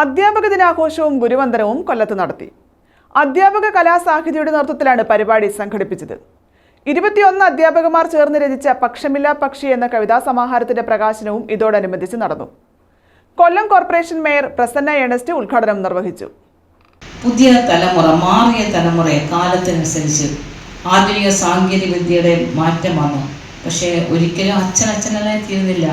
അധ്യാപക ദിനാഘോഷവും ഗുരുവന്ദനവും കൊല്ലത്ത് നടത്തി. അധ്യാപക കലാസാഹിതിയുടെ നേതൃത്വത്തിലാണ് പരിപാടി സംഘടിപ്പിച്ചത്. ഇരുപത്തിയൊന്ന് അധ്യാപകമാർ ചേർന്ന് രചിച്ച പക്ഷമില്ല പക്ഷി എന്ന കവിതാ സമാഹാരത്തിന്റെ പ്രകാശനവും ഇതോടനുബന്ധിച്ച് നടന്നു. Kollam corporation mayor Prasanna Ernest ഉദ്ഘാടനം നിർവഹിച്ചു. പുതിയ തലമുറ മാറിയ തലമുറ കാലത്തിനനുസരിച്ച് ആധുനിക സാങ്കേതിക വിദ്യയുടെ മാറ്റം വന്നു പക്ഷേ ഒരിക്കലും അച്ഛൻ അച്ഛനല്ലായി തീരുന്നില്ല.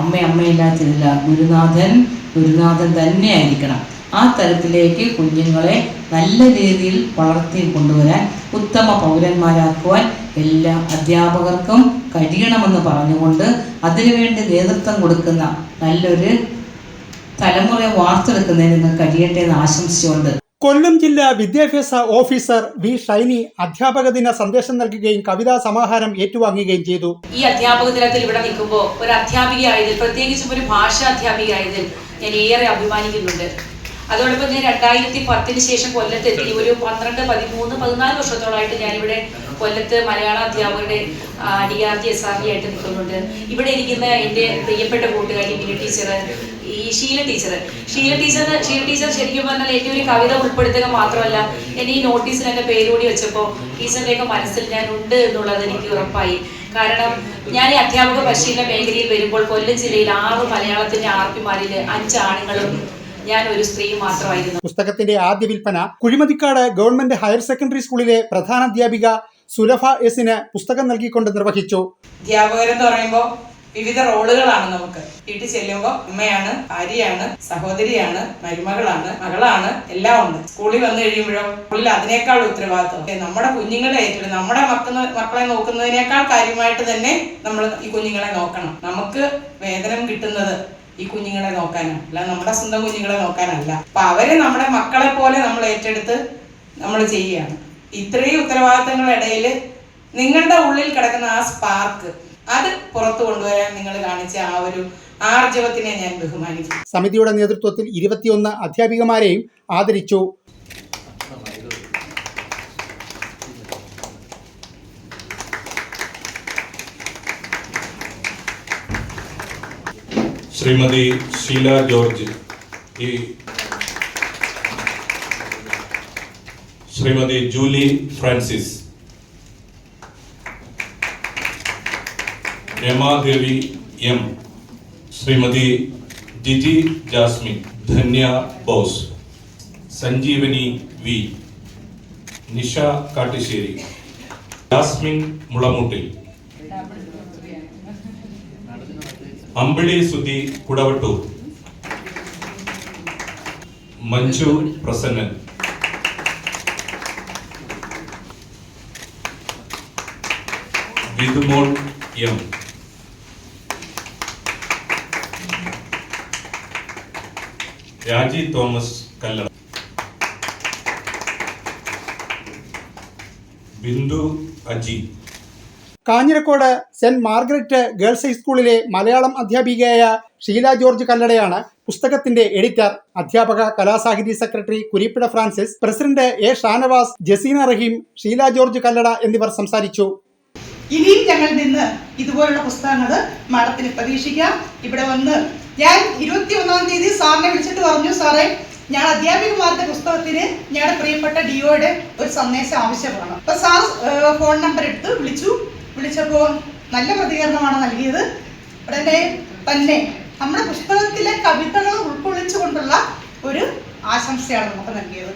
അമ്മ അമ്മയില്ലാതിരുന്നില്ല ഗുരുനാഥൻ ഗുരുനാഥൻ തന്നെ ആയിരിക്കണം ആ തരത്തിലേക്ക് കുഞ്ഞുങ്ങളെ നല്ല രീതിയിൽ വളർത്തി കൊണ്ടുവരാൻ ഉത്തമ പൗരന്മാരാക്കുവാൻ എല്ലാ അധ്യാപകർക്കും കഴിയണമെന്ന് പറഞ്ഞുകൊണ്ട് അതിനുവേണ്ടി നേതൃത്വം കൊടുക്കുന്ന നല്ലൊരു തലമുറയെ വാർത്തെടുക്കുന്നതിന് കഴിയട്ടെ എന്ന് ആശംസിച്ചുകൊണ്ട് കൊല്ലം ജില്ലാ വിദ്യാഭ്യാസ ഓഫീസർ വി ഷൈനി അധ്യാപക ദിന സന്ദേശം നൽകുകയും കവിതാ സമാഹാരം ഏറ്റുവാങ്ങുകയും ചെയ്തു. ഈ അധ്യാപക ദിനത്തിൽ ഇവിടെ നിൽക്കുമ്പോൾ ഒരു അധ്യാപികയായതിൽ പ്രത്യേകിച്ചും ഒരു ഭാഷ അധ്യാപികയായതിൽ ഞാൻ ഏറെ അഭിമാനിക്കുന്നുണ്ട്. അതോടൊപ്പം ഞാൻ രണ്ടായിരത്തി പത്തിന് ശേഷം കൊല്ലത്തെത്തി. ഒരു പന്ത്രണ്ട് പതിമൂന്ന് പതിനാല് വർഷത്തോളമായിട്ട് ഞാനിവിടെ കൊല്ലത്ത് മലയാള അധ്യാപകരുടെ D R G S R G ആയിട്ട് നിൽക്കുന്നുണ്ട്. ഇവിടെ ഇരിക്കുന്ന എന്റെ പ്രിയപ്പെട്ട കൂട്ടുകാരി മിനി ടീച്ചർ ഈ Sheela teacher Sheela teacher Sheela teacher ശരിക്കും പറഞ്ഞാൽ എന്റെ ഒരു കവിത ഉൾപ്പെടുത്തുക മാത്രമല്ല എന്റെ ഈ നോട്ടീസിൽ എന്റെ പേരുകൂടി വെച്ചപ്പോൾ ടീച്ചറിന്റെയൊക്കെ മനസ്സിൽ ഞാൻ ഉണ്ട് എന്നുള്ളത് എനിക്ക് ഉറപ്പായി. കാരണം ഞാൻ ഈ അധ്യാപക പരിശീലന മേഖലയിൽ വരുമ്പോൾ കൊല്ലം ജില്ലയിൽ ആറ് മലയാളത്തിന്റെ ആർ പിമാരിൽ അഞ്ച് ആണുങ്ങളും ഞാൻ ഒരു സ്ത്രീ മാത്രമായിരുന്നു. പുസ്തകത്തിന്റെ ആദ്യ വിൽപ്പന കുഴിമതിക്കാട് ഗവൺമെന്റ് ഹയർ സെക്കൻഡറി സ്കൂളിലെ പ്രധാനാധ്യാപിക സുലഭ എസിന് പുസ്തകം നൽകിക്കൊണ്ട് നിർവഹിച്ചു. അധ്യാപകരെന്ന് പറയുമ്പോൾ വിവിധ റോളുകളാണ് നമുക്ക്. വീട്ടിൽ ചെല്ലുമ്പോൾ അമ്മയാണ് ഭാര്യയാണ് സഹോദരിയാണ് മരുമകളാണ് മകളാണ് എല്ലാം ഉണ്ട്. സ്കൂളിൽ വന്നു കഴിയുമ്പോഴോ സ്കൂളിൽ അതിനേക്കാൾ ഉത്തരവാദിത്വം. നമ്മുടെ കുഞ്ഞുങ്ങളെ ഏറ്റെടുത്ത് നമ്മുടെ മക്കളെ മക്കളെ നോക്കുന്നതിനേക്കാൾ കാര്യമായിട്ട് തന്നെ നമ്മൾ ഈ കുഞ്ഞുങ്ങളെ നോക്കണം. നമുക്ക് വേതനം കിട്ടുന്നത് ഈ കുഞ്ഞുങ്ങളെ നോക്കാനാണ്. അല്ല നമ്മുടെ സ്വന്തം കുഞ്ഞുങ്ങളെ നോക്കാനല്ല. അപ്പൊ അവരെ നമ്മുടെ മക്കളെ പോലെ നമ്മൾ ഏറ്റെടുത്ത് നമ്മൾ ചെയ്യുകയാണ്. ഇത്രയും ഉത്തരവാദിത്തങ്ങളിടയിൽ നിങ്ങളുടെ ഉള്ളിൽ കിടക്കുന്ന ആ സ്പാർക്ക് അത് പുറത്തു കൊണ്ടുവരാൻ നിങ്ങൾ കാണിച്ച ആ ഒരു ആർജവത്തിനെ ഞാൻ ബഹുമാനിക്കും സമിതിയുടെ നേതൃത്വത്തിൽ ഇരുപത്തിയൊന്ന് അധ്യാപികമാരെയും ആദരിച്ചു. ശ്രീമതി ഷീല ജോർജ് ഈ Shrimathi Julie Francis Ramadevi M Shrimathi Jiji Jasmine Dhanya Bose Sanjeevani V Nisha Kattussery Jasmine Mulamoottil Ambili Sudhi Kudavattoor Manju Prasannan Vithumol M Raji Thomas Kallada. Bindu Aji. Kanjirakode saint Margaret girls ഹൈസ്കൂളിലെ മലയാളം അധ്യാപികയായ Sheela George കല്ലടയാണ് പുസ്തകത്തിന്റെ editor. അധ്യാപക Kalasahithi secretary Kurippida Francis president A Shanavas Jaseena Raheem Sheela George Kallada എന്നിവർ സംസാരിച്ചു. ഇനിയും ഞങ്ങൾ നിന്ന് ഇതുപോലുള്ള പുസ്തകങ്ങൾ മാഡത്തിന് പ്രതീക്ഷിക്കാം. ഇവിടെ വന്ന് ഞാൻ ഇരുപത്തി ഒന്നാം തീയതി സാറിനെ വിളിച്ചിട്ട് പറഞ്ഞു സാറേ ഞാൻ അധ്യാപികമാരുടെ പുസ്തകത്തിന് ഞങ്ങളുടെ പ്രിയപ്പെട്ട ഡിഒയുടെ ഒരു സന്ദേശം ആവശ്യമാണ്. അപ്പൊ സാർ ഫോൺ നമ്പർ എടുത്ത് വിളിച്ചു. വിളിച്ചപ്പോൾ നല്ല പ്രതികരണമാണ് നൽകിയത്. ഉടനെ തന്നെ നമ്മുടെ പുസ്തകത്തിലെ കവിതകൾ ഉൾക്കൊള്ളിച്ചുകൊണ്ടുള്ള ഒരു ആശംസയാണ് നമുക്ക് നൽകിയത്.